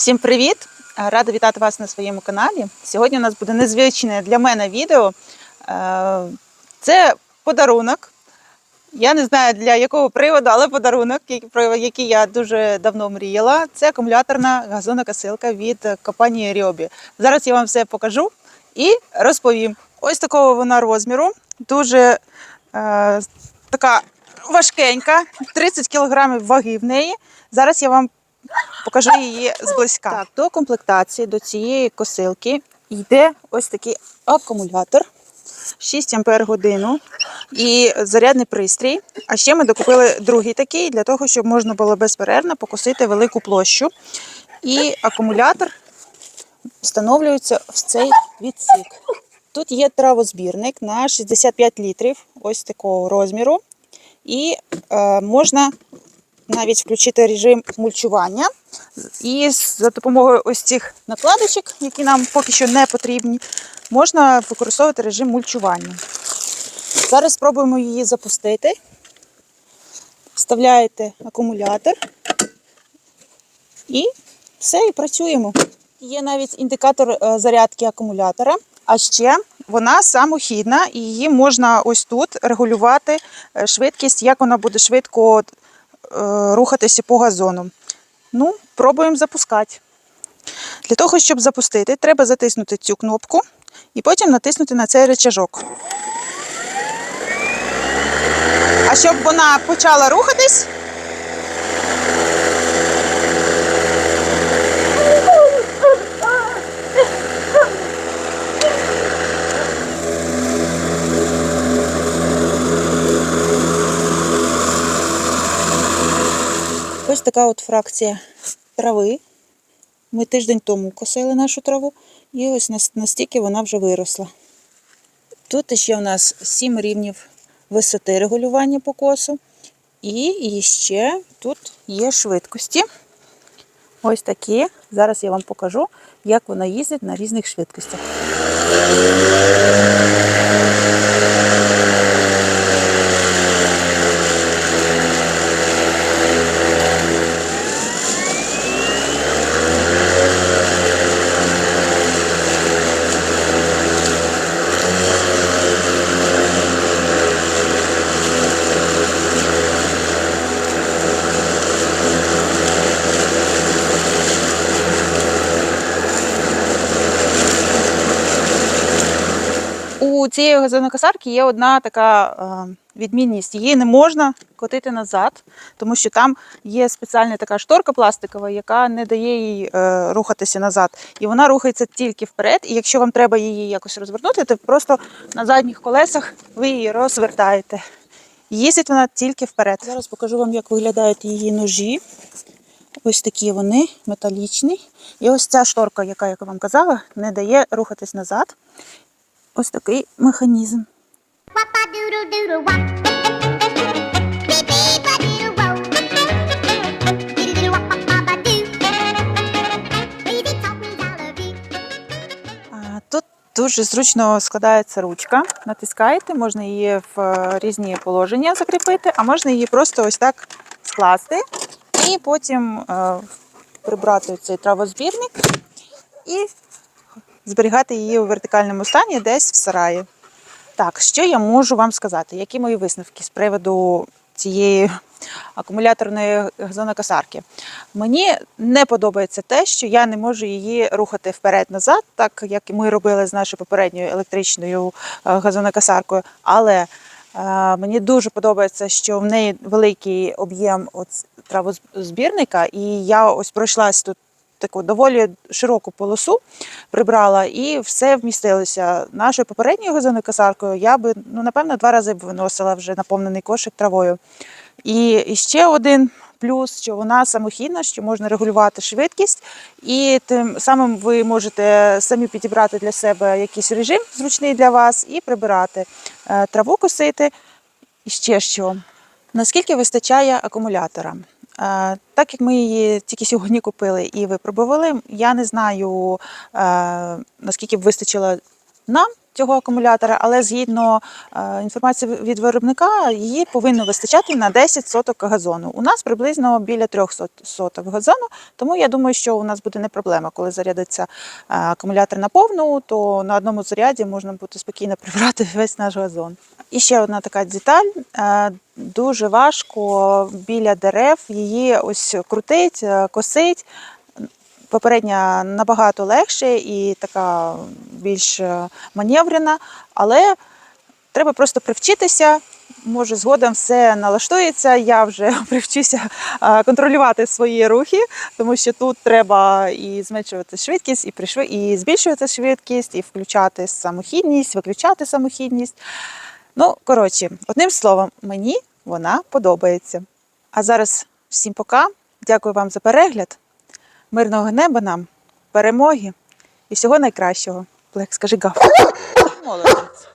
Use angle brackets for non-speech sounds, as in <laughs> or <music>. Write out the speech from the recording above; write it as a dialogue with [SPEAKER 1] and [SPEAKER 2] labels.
[SPEAKER 1] Всім привіт! Рада вітати вас на своєму каналі. Сьогодні у нас буде незвичне для мене відео. Е, Це подарунок. Я не знаю для якого приводу, але подарунок, про який я дуже давно мріяла. Це акумуляторна газонокосилка від компанії Рьобі. Зараз я вам все покажу і розповім. Ось такого вона розміру. Дуже е, така важкенька, 30 кг ваги в неї. Зараз я вам покажу її зблизька. Так, до комплектації до цієї косилки йде ось такий акумулятор 6 ампер годину і зарядний пристрій. А ще ми докупили другий такий для того, щоб можна було безперервно покосити велику площу. І акумулятор встановлюється в цей відсік. Тут є травозбірник на 65 літрів, ось такого розміру. І е, можна навіть включити режим мульчування. І за допомогою ось цих накладочок, які нам поки що не потрібні, можна використовувати режим мульчування. Зараз спробуємо її запустити. Вставляєте акумулятор і все, і працюємо. Є навіть індикатор е, зарядки акумулятора, а ще вона самохідна, і її можна ось тут регулювати е, швидкість, як вона буде швидко рухатися по газону. Ну, пробуємо запускати. Для того, щоб запустити, треба затиснути цю кнопку і потім натиснути на цей речажок. А щоб вона почала рухатись, ось така от фракція трави. Ми тиждень тому косили нашу траву, і ось настільки вона вже виросла. Тут ще у нас 7 рівнів висоти регулювання покосу. І ще тут є швидкості. Ось такі. Зараз я вам покажу, як вона їздить на різних швидкостях. У цієї газонокосарки є одна така е, відмінність. Її не можна котити назад, тому що там є спеціальна така шторка пластикова, яка не дає їй е, рухатися назад. І вона рухається тільки вперед. І якщо вам треба її якось розвернути, то просто на задніх колесах ви її розвертаєте. Їздить вона тільки вперед. Зараз покажу вам, як виглядають її ножі. Ось такі вони металічні. І ось ця шторка, яка, як я вам казала, не дає рухатись назад. Ось такий механізм. Тут дуже зручно складається ручка. Натискаєте, можна її в е, різні положення закріпити, а можна її просто ось так скласти і потім е, прибрати цей травозбірник і зберігати її у вертикальному стані десь в сараї. Так, що я можу вам сказати? Які мої висновки з приводу цієї акумуляторної газонокосарки? Мені не подобається те, що я не можу її рухати вперед-назад, так як ми робили з нашою попередньою електричною е, газонокосаркою. Але е, мені дуже подобається, що в неї великий об'єм травозбірника, і я ось пройшлась тут таку доволі широку полосу прибрала, і все вмістилося. Нашою попередньою газонокосаркою я би, ну, напевно, два рази б виносила вже наповнений кошик травою. І, ще один плюс, що вона самохідна, що можна регулювати швидкість, і тим самим ви можете самі підібрати для себе якийсь режим зручний для вас і прибирати Е, траву косити. І ще що. Наскільки вистачає акумулятора? Е, Так як ми її тільки сьогодні купили і випробували, я не знаю, е, наскільки б вистачило нам цього акумулятора, але згідно е, інформації від виробника, її повинно вистачати на 10 соток газону. У нас приблизно біля 300 соток газону, тому я думаю, що у нас буде не проблема, коли зарядиться е, акумулятор на повну, то на одному заряді можна буде спокійно прибрати <laughs> весь наш газон. І ще одна така деталь. е, Дуже важко біля дерев її ось крутить, косить. Попередня набагато легше і така більш е, маневрена, але треба просто привчитися. Може, згодом все налаштується. Я вже <laughs> привчуся е, контролювати свої рухи, тому що тут треба і зменшувати швидкість, і пришви... і збільшувати швидкість, і включати самохідність, виключати самохідність. Ну, коротше, одним словом, мені вона подобається. А зараз всім пока. Дякую вам за перегляд. Мирного неба нам, перемоги і всього найкращого. Блек, скажи гав. Молодець.